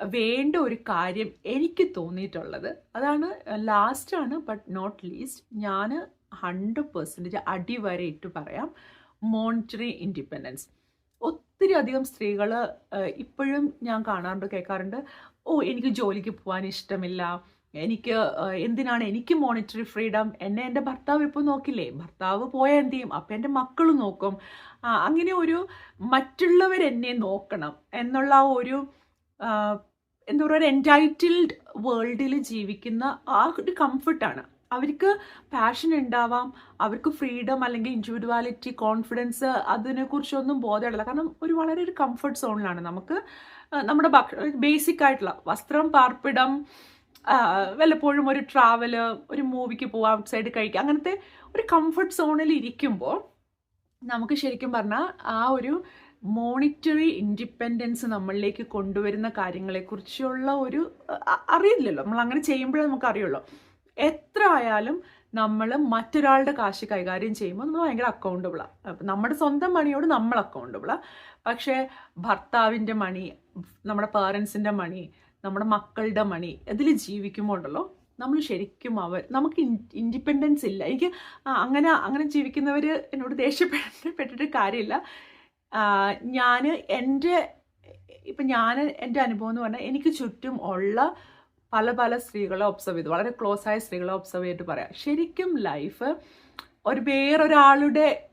വേണ്ട ഒരു കാര്യം എനിക്ക് തോന്നിയിട്ടുള്ളത്. അതാണ് ലാസ്റ്റാണ് ബട്ട് നോട്ട് ലീസ്റ്റ് ഞാൻ ഹൺഡ്രഡ് പെർസെന്റേജ് അടിവരെ ഇട്ട് പറയാം. മോണിറ്ററി ഇൻഡിപെൻഡൻസ് ഒത്തിരി അധികം സ്ത്രീകൾ ഇപ്പോഴും ഞാൻ കാണാറുണ്ട് കേൾക്കാറുണ്ട്. ഓ എനിക്ക് ജോലിക്ക് പോകാൻ ഇഷ്ടമില്ല. എനിക്ക് എന്തിനാണ് എനിക്ക് മോണിറ്ററി ഫ്രീഡം എന്നെ എന്റെ ഭർത്താവ് ഇപ്പോൾ നോക്കില്ലേ? ഭർത്താവ് പോയാൽ എന്ത് ചെയ്യും? അപ്പം എന്റെ മക്കൾ നോക്കും. അങ്ങനെ ഒരു മറ്റുള്ളവരെന്നെ നോക്കണം എന്നുള്ള ഒരു എന്താ പറയുക ഒരു എന്റൈറ്റിൽഡ് വേൾഡിൽ ജീവിക്കുന്ന ആ ഒരു കംഫർട്ടാണ് അവർക്ക് പാഷൻ ഉണ്ടാവാം അവർക്ക് ഫ്രീഡം അല്ലെങ്കിൽ ഇൻഡിവിജ്വാലിറ്റി കോൺഫിഡൻസ് അതിനെക്കുറിച്ചൊന്നും ബോധമുള്ളത് കാരണം ഒരു വളരെ ഒരു കംഫർട്ട് സോണിലാണ് നമുക്ക് നമ്മുടെ ബേസിക് ആയിട്ടുള്ള വസ്ത്രം പാർപ്പിടം വല്ലപ്പോഴും ഒരു ട്രാവൽ ഒരു മൂവിക്ക് പോവുക ഔട്ട് സൈഡ് കഴിക്കുക അങ്ങനത്തെ ഒരു കംഫർട്ട് സോണിൽ ഇരിക്കുമ്പോൾ നമുക്ക് ശരിക്കും പറഞ്ഞാൽ ആ ഒരു മോണിറ്ററി ഇൻഡിപെൻഡൻസ് നമ്മളിലേക്ക് കൊണ്ടുവരുന്ന കാര്യങ്ങളെക്കുറിച്ചുള്ള ഒരു അറിയില്ലല്ലോ. നമ്മൾ അങ്ങനെ ചെയ്യുമ്പോഴേ നമുക്ക് അറിയുള്ളൂ എത്ര ആയാലും നമ്മൾ മറ്റൊരാളുടെ കാശ് കൈകാര്യം ചെയ്യുമ്പോൾ നമ്മൾ ഭയങ്കര അക്കൗണ്ടബിളാണ് അപ്പം നമ്മുടെ സ്വന്തം മണിയോട് നമ്മൾ അക്കൗണ്ടബിളാണ് പക്ഷേ ഭർത്താവിന്റെ മണി നമ്മുടെ പേരൻസിന്റെ മണി നമ്മുടെ മക്കളുടെ മണി ഇതിൽ ജീവിക്കുമ്പോൾ ഉണ്ടല്ലോ നമ്മൾ ശരിക്കും അവർ നമുക്ക് ഇൻഡിപെൻഡൻസ് ഇല്ല. എനിക്ക് അങ്ങനെ അങ്ങനെ ജീവിക്കുന്നവർ എന്നോട് ദേഷ്യപ്പെട്ടിട്ട് കാര്യമില്ല. ഞാൻ എന്റെ ഇപ്പം ഞാൻ എന്റെ അനുഭവം എന്ന് പറഞ്ഞാൽ എനിക്ക് ചുറ്റും ഉള്ള പല പല സ്ത്രീകളെ ഒബ്സർവ് ചെയ്തു. വളരെ ക്ലോസ് ആയ സ്ത്രീകളെ ഒബ്സർവ് ചെയ്തിട്ട് പറയാം. ശരിക്കും ലൈഫ് ഒരു വേറൊരാളുടെ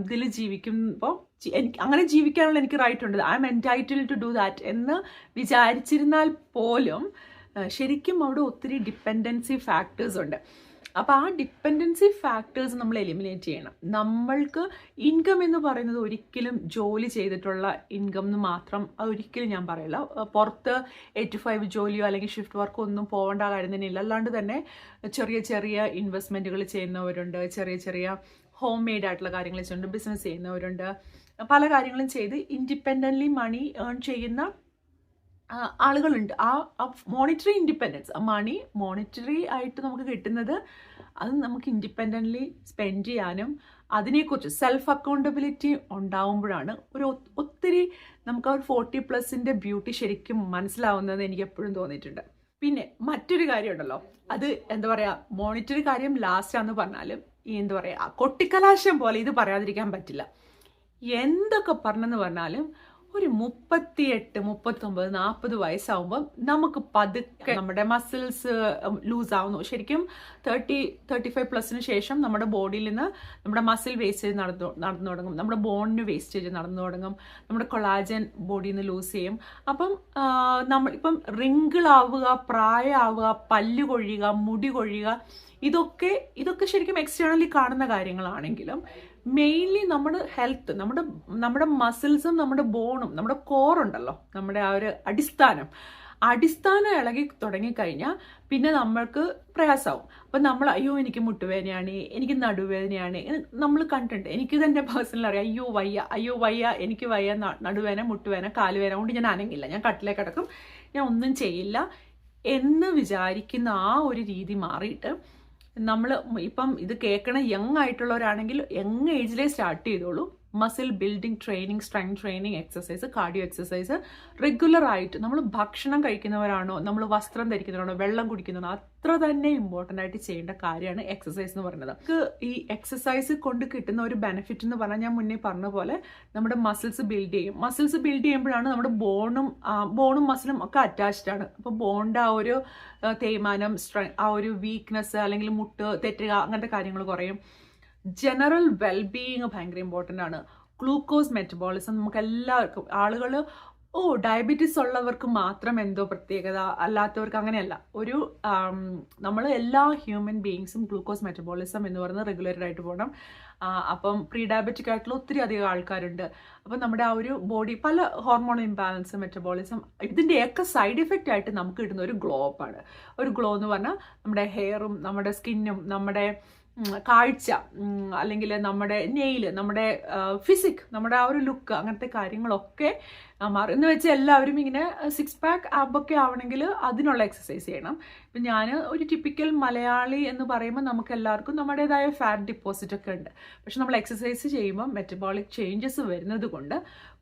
ഇതിൽ ജീവിക്കുമ്പോൾ എനിക്ക് അങ്ങനെ ജീവിക്കാനുള്ള എനിക്ക് റൈറ്റ് ഉണ്ട്. I'm entitled to do that എന്ന് വിചാരിച്ചിരുന്നാൽ പോലും ശരിക്കും അവിടെ ഒത്തിരി ഡിപ്പെൻഡൻസി ഫാക്ടേഴ്സ് ഉണ്ട്. അപ്പോൾ ആ ഡിപ്പെൻഡൻസി ഫാക്ടേഴ്സ് നമ്മൾ എലിമിനേറ്റ് ചെയ്യണം. നമ്മൾക്ക് ഇൻകം എന്ന് പറയുന്നത് ഒരിക്കലും ജോലി ചെയ്തിട്ടുള്ള ഇൻകം എന്ന് മാത്രം അത് ഒരിക്കലും ഞാൻ പറയില്ല. പുറത്ത് എയ്റ്റ് ടു ഫൈവ് ജോലിയോ അല്ലെങ്കിൽ ഷിഫ്റ്റ് വർക്കോ ഒന്നും പോകേണ്ട കാര്യം ഇല്ല. അല്ലാണ്ട് തന്നെ ചെറിയ ചെറിയ ഇൻവെസ്റ്റ്മെന്റുകൾ ചെയ്യുന്നവരുണ്ട്. ചെറിയ ചെറിയ ഹോം മെയ്ഡ് ആയിട്ടുള്ള കാര്യങ്ങൾ ചെയ്യുന്നുണ്ട്. ബിസിനസ് ചെയ്യുന്നവരുണ്ട്. പല കാര്യങ്ങളും ചെയ്ത് ഇൻഡിപെൻഡന്റ്ലി മണി ഏൺ ചെയ്യുന്ന ആളുകളുണ്ട്. ആ മോണിറ്ററി ഇൻഡിപെൻഡൻസ് ആ മണി മോണിറ്ററി ആയിട്ട് നമുക്ക് കിട്ടുന്നത് അത് നമുക്ക് ഇൻഡിപെൻഡന്റ്ലി സ്പെൻഡ് ചെയ്യാനും അതിനെക്കുറിച്ച് സെൽഫ് അക്കൗണ്ടബിലിറ്റി ഉണ്ടാവുമ്പോഴാണ് ഒരു ഒത്തിരി നമുക്ക് ആ ഒരു ഫോർട്ടി പ്ലസിന്റെ ബ്യൂട്ടി ശരിക്കും മനസ്സിലാവുന്നത് എനിക്ക് എപ്പോഴും തോന്നിയിട്ടുണ്ട്. പിന്നെ മറ്റൊരു കാര്യമുണ്ടല്ലോ അത് എന്താ പറയുക മോണിറ്ററി കാര്യം ലാസ്റ്റാന്ന് പറഞ്ഞാലും ഈ എന്താ പറയുക കൊട്ടിക്കലാശം പോലെ ഇത് പറയാതിരിക്കാൻ പറ്റില്ല. എന്തൊക്കെ പറഞ്ഞെന്ന് പറഞ്ഞാലും ഒരു മുപ്പത്തിയെട്ട് മുപ്പത്തൊമ്പത് നാൽപ്പത് വയസ്സാവുമ്പം നമുക്ക് പതുക്കെ നമ്മുടെ മസിൽസ് ലൂസ് ആവുന്നു. ശരിക്കും തേർട്ടി തേർട്ടി ഫൈവ് പ്ലസിന് ശേഷം നമ്മുടെ ബോഡിയിൽ നിന്ന് നമ്മുടെ മസിൽ വേസ്റ്റേജ് നടന്നു നടന്നു തുടങ്ങും. നമ്മുടെ ബോണിന് വേസ്റ്റേജ് നടന്നു തുടങ്ങും. നമ്മുടെ കൊളാജൻ ബോഡിയിൽ നിന്ന് ലൂസ് ചെയ്യും. അപ്പം നമ്മൾ ഇപ്പം റിങ്കിളാവുക പ്രായമാവുക പല്ല് കൊഴിയുക മുടി കൊഴിയുക ഇതൊക്കെ ഇതൊക്കെ ശരിക്കും എക്സ്റ്റേണലി കാണുന്ന കാര്യങ്ങളാണെങ്കിലും മെയിൻലി നമ്മുടെ ഹെൽത്ത് നമ്മുടെ നമ്മുടെ മസിൽസും നമ്മുടെ ബോണും നമ്മുടെ കോറുണ്ടല്ലോ നമ്മുടെ ആ ഒരു അടിസ്ഥാനം. അടിസ്ഥാനം ഇളകി തുടങ്ങിക്കഴിഞ്ഞാൽ പിന്നെ നമ്മൾക്ക് പ്രയാസമാവും അപ്പം നമ്മൾ അയ്യോ എനിക്ക് മുട്ടുവേദനയാണ് എനിക്ക് നടുവേദനയാണ് നമ്മൾ കണ്ടിട്ടുണ്ട്. എനിക്ക് തന്നെ പേഴ്സണൽ അറിയാം. അയ്യോ വയ്യ അയ്യോ വയ്യ എനിക്ക് വയ്യ നടുവേന മുട്ടുവേന കാലുവേന കൊണ്ട് ഞാൻ അനങ്ങില്ല. ഞാൻ കട്ടിലേ കിടക്കും. ഞാൻ ഒന്നും ചെയ്യില്ല. എന്ന് വിചാരിക്കുന്ന ആ ഒരു രീതി മാറിയിട്ട് നമ്മൾ ഇപ്പം ഇത് കേൾക്കണ യങ് ആയിട്ടുള്ളവരാണെങ്കിൽ യങ് ഏജിലേ സ്റ്റാർട്ട് ചെയ്തോളൂ. Muscle building training strength training exercise cardio exercise regular ആയിട്ട് നമ്മൾ ഭക്ഷണം കഴിക്കുന്നവരാണോ നമ്മൾ വസ്ത്രം ധരിക്കുന്നവരാണോ വെള്ളം കുടിക്കുന്നതാണോ അത്ര തന്നെ ഇമ്പോർട്ടന്റ് ആയിട്ട് ചെയ്യേണ്ട കാര്യമാണ് എക്സസൈസ് എന്ന് പറയുന്നത്. നമുക്ക് ഈ എക്സസൈസ് കൊണ്ട് കിട്ടുന്ന ഒരു ബെനിഫിറ്റ് എന്ന് പറഞ്ഞാൽ ഞാൻ മുന്നേ പറഞ്ഞ പോലെ നമ്മുടെ മസിൽസ് ബിൽഡ് ചെയ്യും. മസിൽസ് ബിൽഡ് ചെയ്യുമ്പോഴാണ് നമ്മുടെ ബോണും ബോണും മസിലും ഒക്കെ അറ്റാച്ച്ഡ് ആണ്. അപ്പോൾ ബോണിന്റെ ആ ഒരു തേയ്മാനം സ്ട്രെ ആ ഒരു വീക്ക്നെസ് അല്ലെങ്കിൽ മുട്ട് തെറ്റുക അങ്ങനത്തെ കാര്യങ്ങൾ കുറയും. ജനറൽ വെൽബീയിങ് ഭയങ്കര ഇമ്പോർട്ടന്റ് ആണ്. ഗ്ലൂക്കോസ് മെറ്റബോളിസം നമുക്ക് എല്ലാവർക്കും ആളുകൾ ഓ ഡയബറ്റീസ് ഉള്ളവർക്ക് മാത്രം എന്തോ പ്രത്യേകത അല്ലാത്തവർക്ക് അങ്ങനെയല്ല. ഒരു നമ്മൾ എല്ലാ ഹ്യൂമൻ ബീയിങ്സും ഗ്ലൂക്കോസ് മെറ്റബോളിസം എന്ന് പറയുന്നത് റെഗുലർ ആയിട്ട് പോകണം അപ്പം പ്രീ ഡയബറ്റിക് ആയിട്ടുള്ള ഒത്തിരി അധികം ആൾക്കാരുണ്ട്. അപ്പം നമ്മുടെ ആ ഒരു ബോഡി പല ഹോർമോൺ ഇംബാലൻസ് മെറ്റബോളിസം ഇതിന്റെയൊക്കെ സൈഡ് ഇഫക്റ്റ് ആയിട്ട് നമുക്ക് കിട്ടുന്ന ഒരു ഗ്ലോ അപ്പാണ് ഒരു ഗ്ലോ എന്ന് പറഞ്ഞാൽ നമ്മുടെ ഹെയറും നമ്മുടെ സ്കിന്നും നമ്മുടെ കാഴ്ച അല്ലെങ്കിൽ നമ്മുടെ നെയിൽ നമ്മുടെ ഫിസിക് നമ്മുടെ ആ ഒരു ലുക്ക് അങ്ങനത്തെ കാര്യങ്ങളൊക്കെ മാറും. എന്ന് വെച്ചാൽ എല്ലാവരും ഇങ്ങനെ സിക്സ് പാക്ക് ആപ്പൊക്കെ ആവണമെങ്കിൽ അതിനുള്ള എക്സസൈസ് ചെയ്യണം. ഇപ്പം ഞാൻ ഒരു ടിപ്പിക്കൽ മലയാളി എന്ന് പറയുമ്പോൾ നമുക്ക് എല്ലാവർക്കും നമ്മുടേതായ ഫാറ്റ് ഡിപ്പോസിറ്റ് ഒക്കെ ഉണ്ട്. പക്ഷെ നമ്മൾ എക്സസൈസ് ചെയ്യുമ്പോൾ മെറ്റബോളിക് ചേഞ്ചസ് വരുന്നത് കൊണ്ട്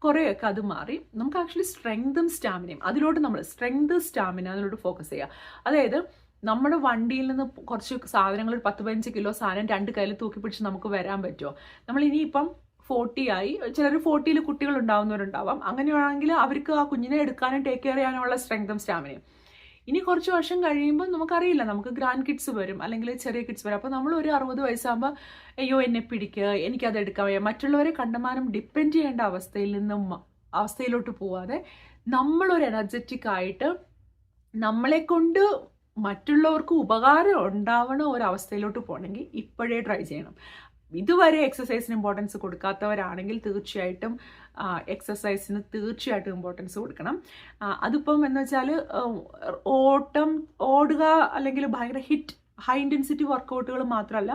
കുറേയൊക്കെ അത് മാറി. നമുക്ക് ആക്ച്വലി സ്ട്രെങ്തും സ്റ്റാമിനയും അതിലോട്ട് നമ്മൾ സ്ട്രെങ്ത് സ്റ്റാമിന അതിലോട്ട് ഫോക്കസ് ചെയ്യുക അതായത് നമ്മുടെ വണ്ടിയിൽ നിന്ന് കുറച്ച് സാധനങ്ങൾ ഒരു പത്ത് പതിനഞ്ച് കിലോ സാധനം രണ്ട് കയ്യിൽ തൂക്കി പിടിച്ച് നമുക്ക് വരാൻ പറ്റുമോ നമ്മൾ ഇനിയിപ്പം ഫോർട്ടി ആയി ചിലർ ഫോർട്ടിയിൽ കുട്ടികൾ ഉണ്ടാവുന്നവരുണ്ടാവാം. അങ്ങനെയാണെങ്കിൽ അവർക്ക് ആ കുഞ്ഞിനെ എടുക്കാനും ടേക്ക് കെയർ ചെയ്യാനുള്ള സ്ട്രെങ്തും സ്റ്റാമിനയും ഇനി കുറച്ച് വർഷം കഴിയുമ്പോൾ നമുക്കറിയില്ല. നമുക്ക് ഗ്രാൻഡ് കിഡ്സ് വരും. അല്ലെങ്കിൽ ചെറിയ കിഡ്സ് വരും. അപ്പോൾ നമ്മൾ ഒരു അറുപത് വയസ്സാകുമ്പോൾ അയ്യോ എന്നെ പിടിക്കുക എനിക്കത് എടുക്കാൻ വയ്യ. മറ്റുള്ളവരെ കണ്ടമാനം ഡിപ്പെൻഡ് ചെയ്യേണ്ട അവസ്ഥയിൽ നിന്നും അവസ്ഥയിലോട്ട് പോവാതെ നമ്മളൊരു എനർജറ്റിക് ആയിട്ട് നമ്മളെ കൊണ്ട് മറ്റുള്ളവർക്ക് ഉപകാരം ഉണ്ടാവണ ഒരവസ്ഥയിലോട്ട് പോകണമെങ്കിൽ ഇപ്പോഴേ ട്രൈ ചെയ്യണം. ഇതുവരെ എക്സസൈസിന് ഇമ്പോർട്ടൻസ് കൊടുക്കാത്തവരാണെങ്കിൽ തീർച്ചയായിട്ടും എക്സസൈസിന് തീർച്ചയായിട്ടും ഇമ്പോർട്ടൻസ് കൊടുക്കണം. അതിപ്പം എന്ന് വെച്ചാൽ ഓട്ടം ഓടുക അല്ലെങ്കിൽ ഭയങ്കര ഹിറ്റ് ഹൈ ഇന്റൻസിറ്റി വർക്കൗട്ടുകൾ മാത്രമല്ല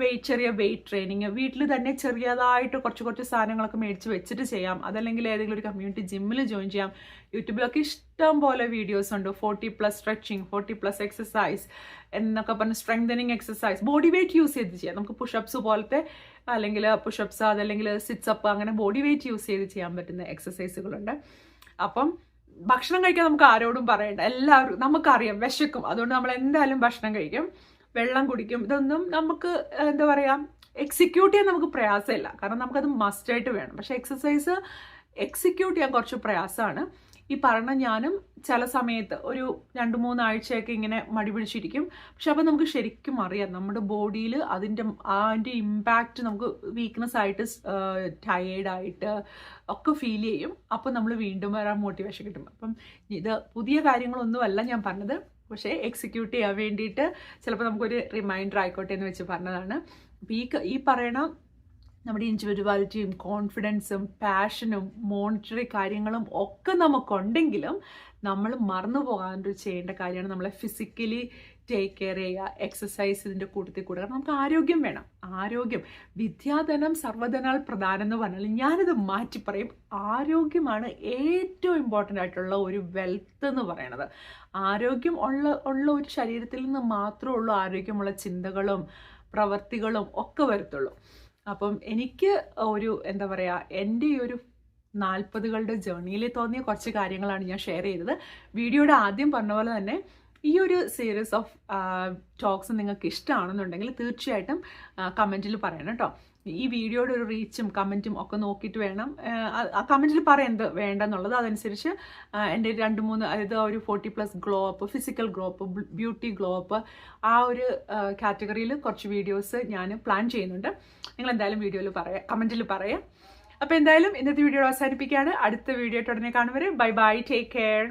വെയിറ്റ് ചെറിയ വെയിറ്റ് ട്രെയിനിങ് വീട്ടിൽ തന്നെ ചെറിയതായിട്ട് കുറച്ച് കുറച്ച് സാധനങ്ങളൊക്കെ മേടിച്ച് വെച്ചിട്ട് ചെയ്യാം. അതല്ലെങ്കിൽ ഏതെങ്കിലും ഒരു കമ്മ്യൂണിറ്റി ജിമ്മിൽ ജോയിൻ ചെയ്യാം. യൂട്യൂബിലൊക്കെ ഇഷ്ടം പോലെ വീഡിയോസ് ഉണ്ട്. Forty plus stretching forty plus exercise എന്നൊക്കെ പറഞ്ഞ് strengthening exercise body weight use ചെയ്ത് ചെയ്യാം. നമുക്ക് പുഷപ്സ് പോലത്തെ അല്ലെങ്കിൽ പുഷപ്സ് അതല്ലെങ്കിൽ സിറ്റ്സ് അപ്പ് അങ്ങനെ ബോഡി വെയിറ്റ് യൂസ് ചെയ്ത് ചെയ്യാൻ പറ്റുന്ന എക്സസൈസുകളുണ്ട് അപ്പം ഭക്ഷണം കഴിക്കാൻ നമുക്ക് ആരോടും പറയണ്ട. എല്ലാവരും നമുക്കറിയാം വിശക്കും. അതുകൊണ്ട് നമ്മൾ എന്തായാലും ഭക്ഷണം കഴിക്കും. വെള്ളം കുടിക്കും. ഇതൊന്നും നമുക്ക് എന്താ പറയുക എക്സിക്യൂട്ട് ചെയ്യാൻ നമുക്ക് പ്രയാസമില്ല. കാരണം നമുക്കത് മസ്റ്റായിട്ട് വേണം. പക്ഷേ എക്സസൈസ് എക്സിക്യൂട്ട് ചെയ്യാൻ കുറച്ച് പ്രയാസമാണ്. ഈ പറഞ്ഞ ഞാനും ചില സമയത്ത് ഒരു രണ്ട് മൂന്നാഴ്ചയൊക്കെ ഇങ്ങനെ മടി പിടിച്ചിരിക്കും. പക്ഷെ അപ്പോൾ നമുക്ക് ശരിക്കും അറിയാം. നമ്മുടെ ബോഡിയിൽ അതിന്റെ അതിന്റെ ഇമ്പാക്റ്റ് നമുക്ക് വീക്ക്നെസ് ആയിട്ട് ടയേർഡായിട്ട് ഒക്കെ ഫീൽ ചെയ്യും. അപ്പോൾ നമ്മൾ വീണ്ടും വരാൻ മോട്ടിവേഷൻ കിട്ടും. അപ്പം ഇത് പുതിയ കാര്യങ്ങളൊന്നുമല്ല ഞാൻ പറഞ്ഞത്. പക്ഷേ എക്സിക്യൂട്ട് ചെയ്യാൻ വേണ്ടിയിട്ട് ചിലപ്പോൾ നമുക്കൊരു റിമൈൻഡർ ആയിക്കോട്ടെ എന്ന് വെച്ച് പറഞ്ഞതാണ്. ഈ ഈ പറയണ നമ്മുടെ ഇൻഡിവിജ്വാലിറ്റിയും കോൺഫിഡൻസും പാഷനും മോണിറ്ററി കാര്യങ്ങളും ഒക്കെ നമുക്കുണ്ടെങ്കിലും നമ്മൾ മറന്നു പോകാണ്ട് ചെയ്യേണ്ട കാര്യമാണ്. നമ്മളെ ഫിസിക്കലി ടേക്ക് കെയർ ചെയ്യുക എക്സസൈസ് ഇതിന്റെ കൂട്ടത്തിൽ കൂടുക കാരണം നമുക്ക് ആരോഗ്യം വേണം. ആരോഗ്യം. വിദ്യാധനം സർവധനാൽ പ്രധാനം എന്ന് പറഞ്ഞാൽ ഞാനിത് മാറ്റി പറയും. ആരോഗ്യമാണ് ഏറ്റവും ഇമ്പോർട്ടന്റ് ആയിട്ടുള്ള ഒരു വെൽത്ത് എന്ന് പറയണത്. ആരോഗ്യം ഉള്ള ഉള്ള ഒരു ശരീരത്തിൽ നിന്ന് മാത്രമേ ഉള്ളൂ ആരോഗ്യമുള്ള ചിന്തകളും പ്രവർത്തികളും ഒക്കെ വരത്തുള്ളൂ. അപ്പം എനിക്ക് ഒരു എന്താ പറയുക എന്റെ ഈ ഒരു നാൽപ്പതുകളുടെ ജേർണിയിൽ തോന്നിയ കുറച്ച് കാര്യങ്ങളാണ് ഞാൻ ഷെയർ ചെയ്തത്. വീഡിയോയുടെ ആദ്യം പറഞ്ഞ പോലെ തന്നെ ഈ ഒരു സീരീസ് ഓഫ് ടോക്സ് നിങ്ങൾക്ക് ഇഷ്ടമാണെന്നുണ്ടെങ്കിൽ തീർച്ചയായിട്ടും കമന്റിൽ പറയണം കേട്ടോ ഈ വീഡിയോയുടെ ഒരു റീച്ചും കമന്റും ഒക്കെ നോക്കിയിട്ട് വേണം. ആ കമന്റിൽ പറയുന്നത് വേണ്ടെന്നുള്ളത്. അതനുസരിച്ച് എന്റെ രണ്ട് മൂന്ന് അതായത് ഒരു forty plus glow up physical glow up beauty glow up ആ ഒരു കാറ്റഗറിയിൽ കുറച്ച് വീഡിയോസ് ഞാൻ പ്ലാൻ ചെയ്യുന്നുണ്ട്. നിങ്ങൾ എന്തായാലും വീഡിയോയിൽ പറയാം കമന്റിൽ പറയാം. അപ്പോൾ എന്തായാലും ഇന്നത്തെ വീഡിയോ അവസാനിപ്പിക്കുകയാണ്. അടുത്ത വീഡിയോ ഉടനെ കാണുവരെ ബൈ ബൈ ടേക്ക് കെയർ